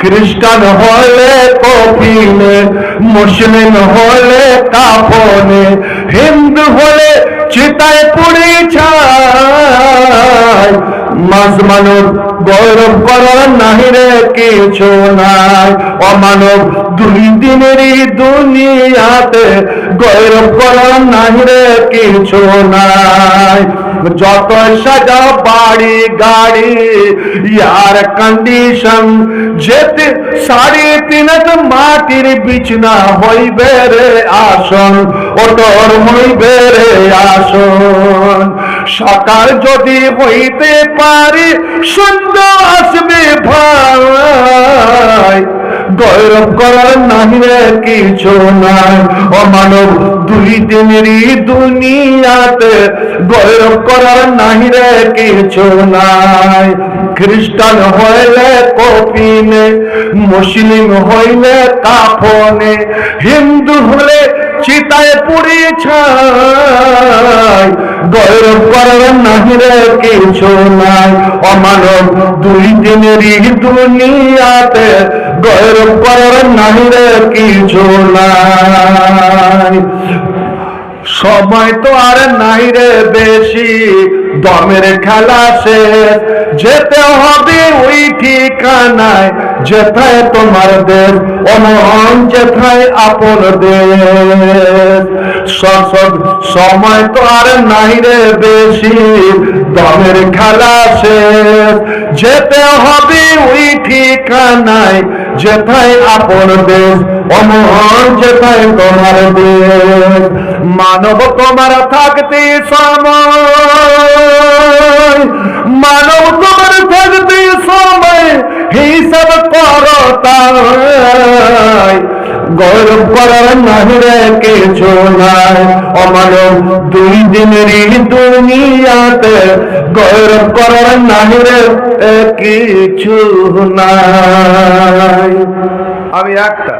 খ্রিস্টান হলে কপিলে মুসলিম হলে কাফনে হিন্দু হলে চিতায় পুড়ে মানব গৌরব করার নাহি রে কিছু নাই। অমানব দুই দিনেরই দুনিয়াতে গৌরব করার নাহি রে কিছু নাই। যত সাজা বাড়ি গাড়ি, ইয়ার কন্ডিশন যেতে সাড়ে তিন মাটির বিছনা হইবে রে আসন ওটর হইবে রে আসন। সকাল যদি হইতে পারে, সুন্দর আসবে ভাই। গৌরব করার নাহি কিছু নাই। অমানব দুই দিনেরই দুনিয়াতে, গৌরব করার নাহি কিছু নাই। খ্রিস্টান হইলে কপিনে মুসলিম হইলে কাফনে, হিন্দু চিতায় পুড়ে ছাই। গৌরব করার নাহি রে কিছু নাই। অমানব দুই দিনেরই দুনিয়াতে। গৌরব করার নাহি রে কিছু নাই। সময় তো আর নাই রে বেশি। দমের খেলা শেষ। যেতে হবে ওই ঠিকানায়। যেথায় তোমার দেশ অমন যেথায় আপন দেশ। সময় তো আর নাই রে বেশি, দমের খেলা শেষ। যেতে হবে ওই ঠিকানায় যেথায় আপন দেশ অমন যেথায় তোমার দেশ। মানব তোমার থাকতে সময়, মানব তোমার থাকতে সময়, হিসাব তাই গৌরব করার নাহি রে কিছু নাই। অমানব দুই দিনেরই দুনিয়াতে গৌরব করার নাহরে কিছু নাই। আমি একটা